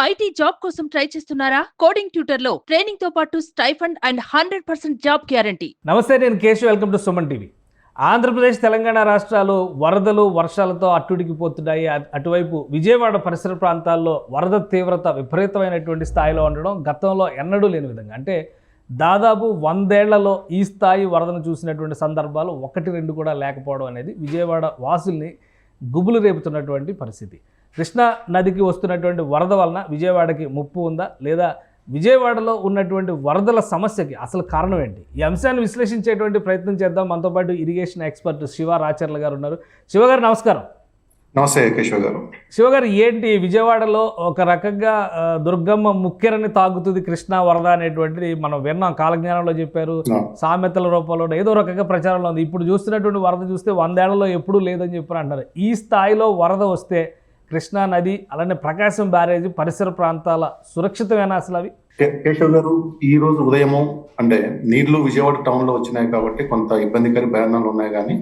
IT job కోసం try చేస్తున్నారా? Coding ట్యూటర్లో ట్రైనింగ్తో పాటు stipend and hundred percent job guarantee. నమస్తే నేను Keshav. Welcome to Suman TV. Andhra Pradesh Telangana రాష్ట్రాలు వరదలు వర్షాలతో అట్టుడికిపోతున్నాయి. అటువైపు విజయవాడ పరిసర ప్రాంతాల్లో వరద తీవ్రత విపరీతమైనటువంటి స్థాయిలో ఉండడం గతంలో ఎన్నడూ లేని విధంగా. అంటే దాదాపు వందేళ్ళలో ఈ స్థాయి వరదను చూసినటువంటి సందర్భాలు ఒకటి రెండు కూడా లేకపోవడం అనేది విజయవాడ వాసుల్ని గుబులు రేపుతున్నటువంటి పరిస్థితి. కృష్ణా నదికి వస్తున్నటువంటి వరద వలన విజయవాడకి ముప్పు ఉందా? లేదా విజయవాడలో ఉన్నటువంటి వరదల సమస్యకి అసలు కారణం ఏంటి? ఈ అంశాన్ని విశ్లేషించేటువంటి ప్రయత్నం చేద్దాం. మనతో పాటు ఇరిగేషన్ ఎక్స్పర్ట్ శివ రాచర్ల గారు ఉన్నారు. శివ గారు నమస్కారం. నమస్తే కేశవ్ గారు. శివగారు ఏంటి విజయవాడలో ఒక రకంగా దుర్గమ్మ ముక్కెరని తాగుతుంది కృష్ణా వరద అనేటువంటిది మనం విన్నాం. కాలజ్ఞానంలో చెప్పారు. సామెతల రూపంలో ఏదో రకంగా ప్రచారంలో ఉంది. ఇప్పుడు చూస్తున్నటువంటి వరద చూస్తే వందేళ్ళలో ఎప్పుడూ లేదని చెప్పి అంటారు ఈ స్థాయిలో వరద వస్తే కృష్ణా నది అలానే ప్రకాశం బ్యారేజ్ పరిసర ప్రాంతాల సురక్షితమైన అసలు అవి? కేశవ్ గారు ఈ రోజు ఉదయము అంటే నీళ్ళు విజయవాడ టౌన్లో వచ్చినాయి కాబట్టి కొంత ఇబ్బందికర భయానాలు ఉన్నాయి కానీ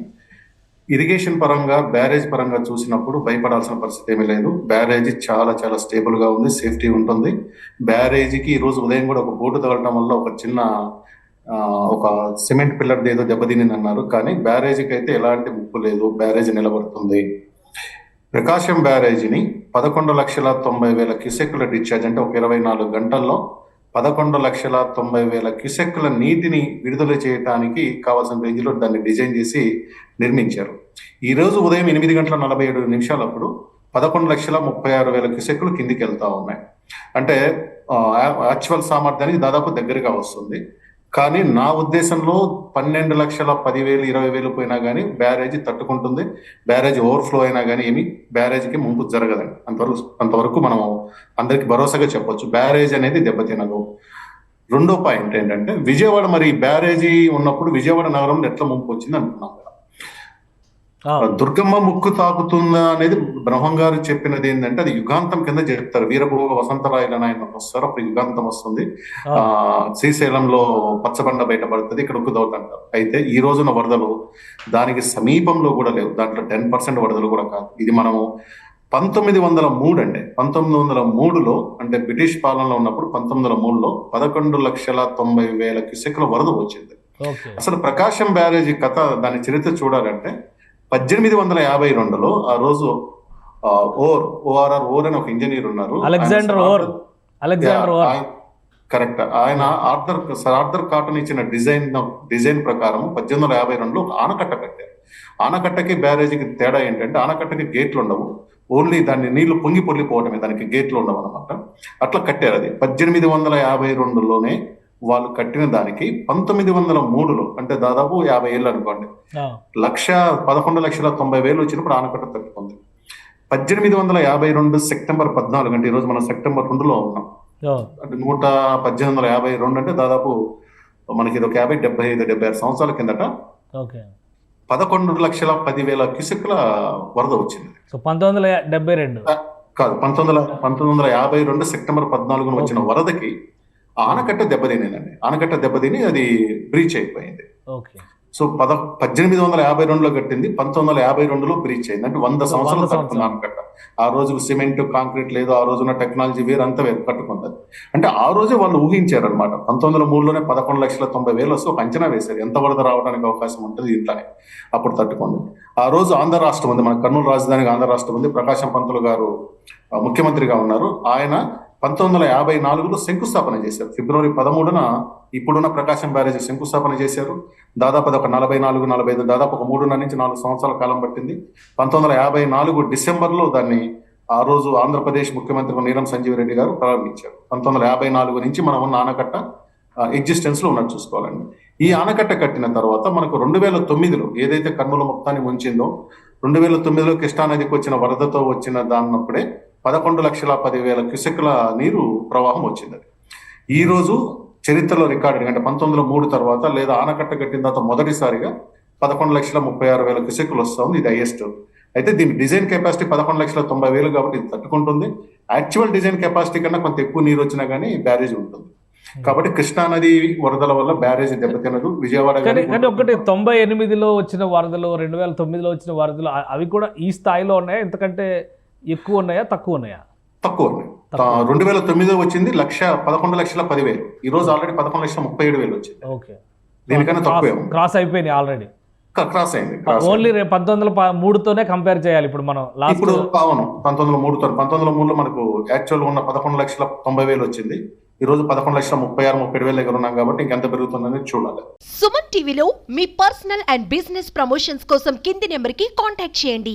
ఇరిగేషన్ పరంగా బ్యారేజ్ పరంగా చూసినప్పుడు భయపడాల్సిన పరిస్థితి ఏమీ లేదు. బ్యారేజ్ చాలా చాలా స్టేబుల్గా ఉంది సేఫ్టీ ఉంటుంది. బ్యారేజీకి ఈ రోజు ఉదయం కూడా ఒక బోటు తగలటం వల్ల ఒక చిన్న ఒక సిమెంట్ పిల్లర్ది ఏదో దెబ్బతినింది అన్నారు కానీ బ్యారేజీకి అయితే ఎలాంటి ముప్పు లేదు బ్యారేజ్ నిలబడుతుంది. ప్రకాశం బ్యారేజీని పదకొండు లక్షల తొంభై వేల క్యూసెక్కుల డిశ్చార్జ్ అంటే ఒక ఇరవై నాలుగు గంటల్లో పదకొండు లక్షల తొంభై వేల క్యూసెక్కుల నీటిని విడుదల చేయడానికి కావాల్సిన రేంజ్లో దాన్ని డిజైన్ చేసి నిర్మించారు. ఈ రోజు ఉదయం ఎనిమిది గంటల నలభై ఏడు నిమిషాలప్పుడు పదకొండు లక్షల ముప్పై ఆరు వేల క్యూసెక్కులు కిందికి వెళ్తా ఉన్నాయి. అంటే యాక్చువల్ సామర్థ్యానికి దాదాపు దగ్గరగా వస్తుంది. కానీ నా ఉద్దేశంలో పన్నెండు లక్షల పదివేలు ఇరవై వేలు పోయినా కానీ బ్యారేజీ తట్టుకుంటుంది. బ్యారేజ్ ఓవర్ఫ్లో అయినా కానీ ఏమి బ్యారేజ్కి ముంపు జరగదండి. అంతవరకు అంతవరకు మనం అందరికి భరోసాగా చెప్పొచ్చు. బ్యారేజ్ అనేది దెబ్బతినదు. రెండో పాయింట్ ఏంటంటే విజయవాడ మరి బ్యారేజీ ఉన్నప్పుడు విజయవాడ నగరంలో ఎట్లా ముంపు వచ్చింది అనుకున్నాం కదా. దుర్గమ్మ ముక్కు తాకుతుందా అనేది బ్రహ్మం గారు చెప్పినది ఏంటంటే అది యుగాంతం కింద చెప్తారు. వీరభోగ వసంతరాయలని ఆయన వస్తారు. అప్పుడు యుగాంతం వస్తుంది. ఆ, శ్రీశైలంలో పచ్చబండ బయటపడుతుంది. ఇక్కడ ఉక్కుదవుతుంటారు అయితే ఈ రోజున వరదలు దానికి సమీపంలో కూడా లేవు. దాంట్లో టెన్ పర్సెంట్ వరదలు కూడా కాదు. ఇది మనము పంతొమ్మిది వందల మూడు అండి. పంతొమ్మిది వందల మూడులో అంటే బ్రిటిష్ పాలనలో ఉన్నప్పుడు పంతొమ్మిది వందల మూడులో పదకొండు లక్షల తొంభై వేల క్యూసెక్ల వరద వచ్చింది. అసలు ప్రకాశం బ్యారేజీ కథ దాని చరిత్ర చూడాలంటే పద్దెనిమిది వందల యాభై రెండులో ఆ రోజు ఓర్ ఓఆర్ఆర్ ఓర్ అని ఒక ఇంజనీర్ ఉన్నారు. Alexander Orr. Alexander Orr. Correct. ఆయన ఆర్థర్ సర్ ఆర్థర్ కాటన్ ఇచ్చిన డిజైన్ డిజైన్ ప్రకారం పద్దెనిమిది వందల యాభై రెండులో ఒక ఆనకట్ట కట్టారు. ఆనకట్టకి బ్యారేజీకి తేడా ఏంటంటే ఆనకట్టకి గేట్లు ఉండవు. ఓన్లీ దాన్ని నీళ్ళు పొంగి పొర్లిపోవటమే దానికి గేట్లు ఉండవు అనమాట అట్లా కట్టారు అది. పద్దెనిమిది వందల యాభై రెండులోనే వాళ్ళు కట్టిన దానికి పంతొమ్మిది వందల మూడులో అంటే దాదాపు యాభై ఏళ్ళు అనుకోండి. లక్ష పదకొండు లక్షల తొంభై వేలు వచ్చినప్పుడు ఆనకట్ట తగ్గుతుంది పద్దెనిమిది వందల యాభై రెండు సెప్టెంబర్ పద్నాలుగు అంటే ఈరోజు మనం సెప్టెంబర్ రెండులో ఉన్నాం. అంటే నూట పద్దెనిమిది వందల యాభై రెండు అంటే దాదాపు మనకి ఇది ఒక యాభై డెబ్బై ఐదు డెబ్బై ఆరు సంవత్సరాల కిందట పదకొండు లక్షల పదివేల క్యూసెక్ల వరద వచ్చింది. సో పంతొమ్మిది వందల డెబ్బై రెండు. కాదు పంతొమ్మిది వందల పంతొమ్మిది వందల యాభై రెండు సెప్టెంబర్ పద్నాలుగున వచ్చిన వరదకి ఆనకట్ట దెబ్బతినేదండి ఆనకట్ట దెబ్బతిని అది బ్రీచ్ అయిపోయింది. ఓకే. సో పద పద్దెనిమిది వందల యాభై రెండులో కట్టింది పంతొమ్మిది వందల యాభై రెండులో బ్రీచ్ అయింది. అంటే వంద సంవత్సరాలు. కట్టుకున్న ఆనకట్ట. ఆ రోజు సిమెంట్ కాంక్రీట్ లేదు ఆ రోజున టెక్నాలజీ వేరు అంతా వేరు కట్టుకుంది అంటే ఆ రోజే వాళ్ళు ఊహించారు అనమాట పంతొమ్మిది వందల మూడులోనే పదకొండు లక్షల తొంభై వేలు వస్తే ఒక అంచనా వేశారు. ఎంత వరద రావడానికి అవకాశం ఉంటుంది ఇంట్లోనే. అప్పుడు తట్టుకుంది. ఆ రోజు ఆంధ్ర రాష్ట్రం ఉంది. మన కర్నూలు రాజధానికి ఆంధ్ర రాష్ట్రం ఉంది. ప్రకాశం పంతులు గారు ముఖ్యమంత్రిగా ఉన్నారు. ఆయన పంతొమ్మిది వందల యాభై నాలుగులో శంకుస్థాపన చేశారు. ఫిబ్రవరి పదమూడున ఇప్పుడున్న ప్రకాశం బ్యారేజ్ శంకుస్థాపన చేశారు. దాదాపు ఒక నలభై నాలుగు నలభై ఐదు దాదాపు ఒక మూడున్నర నుంచి నాలుగు సంవత్సరాల కాలం పట్టింది. పంతొమ్మిది వందల యాభై నాలుగు డిసెంబర్లో దాన్ని ఆ రోజు ఆంధ్రప్రదేశ్ ముఖ్యమంత్రి నీరం సంజీవ్ రెడ్డి గారు ప్రారంభించారు. పంతొమ్మిది వందల యాభై నాలుగు నుంచి మనం ఉన్న ఆనకట్ట ఎగ్జిస్టెన్స్లో ఉన్నట్టు చూసుకోవాలండి. ఈ ఆనకట్ట కట్టిన తర్వాత మనకు రెండు వేల తొమ్మిదిలో ఏదైతే కర్నూలు మొత్తాన్ని ముంచిందో రెండు వేల తొమ్మిదిలో కృష్ణానదికి వచ్చిన వరదతో వచ్చిన దాన్నప్పుడే పదకొండు లక్షల పదివేల క్యూసెక్ల నీరు ప్రవాహం వచ్చింది. ఈ రోజు చరిత్రలో రికార్డు అంటే పంతొమ్మిది వందల మూడు తర్వాత లేదా ఆనకట్ట కట్టిన తర్వాత మొదటిసారిగా పదకొండు లక్షల ముప్పై ఆరు వేల క్యూసెక్లు వస్తుంది ఇది హైయెస్ట్ అయితే దీని డిజైన్ కెపాసిటీ పదకొండు లక్షల తొంభై వేలు కాబట్టి ఇది తట్టుకుంటుంది. యాక్చువల్ డిజైన్ కెపాసిటీ కన్నా కొంత ఎక్కువ నీరు వచ్చినా కానీ బ్యారేజ్ ఉంటుంది. కాబట్టి కృష్ణా నది వరదల వల్ల బ్యారేజ్ దెబ్బతినదు. విజయవాడ కానీ ఒకటి తొంభై ఎనిమిదిలో వచ్చిన వరదలు రెండు వేల తొమ్మిదిలో వచ్చిన వరదలు అవి కూడా ఈ స్థాయిలో ఉన్నాయా? ఇంతకంటే ఎక్కువ ఉన్నాయా తక్కువ ఉన్నాయా? తక్కువ ఉన్నాయి. రెండు వేల తొమ్మిదో వచ్చింది లక్ష పదకొండు లక్షల పదివేలు. ఈ రోజు ఆల్రెడీ పదకొండు లక్షల ముప్పై ఏడు వేలు వచ్చింది. ఓకే. దీనికన్నా తక్కువే. క్రాస్ అయిపోయింది ఆల్రెడీ. క- క్రాస్ అయింది. ఓన్లీ పంతొమ్మిది వందల మూడుతోనే కంపేర్ చేయాలి. ఇప్పుడు మనం లాస్ట్ ఇప్పుడు అవును పంతొమ్మిది వందల మూడుతో పంతొమ్మిది వందల మూడులో మనకు యాక్చువల్ ఉన్న పదకొండు లక్షల తొంభై వేలు వచ్చింది. ఈ రోజు పదకొండు లక్షల ముప్పై ఆరు ముప్పై ఏడు వేల దగ్గర ఉన్నాం కాబట్టి ఇంకెంత పెరుగుతుందని చూడాలి. సుమన్ టీవీలో మీ పర్సనల్ అండ్ బిజినెస్ ప్రమోషన్స్ కోసం కింది నెంబర్కి కాంటాక్ట్ చేయండి.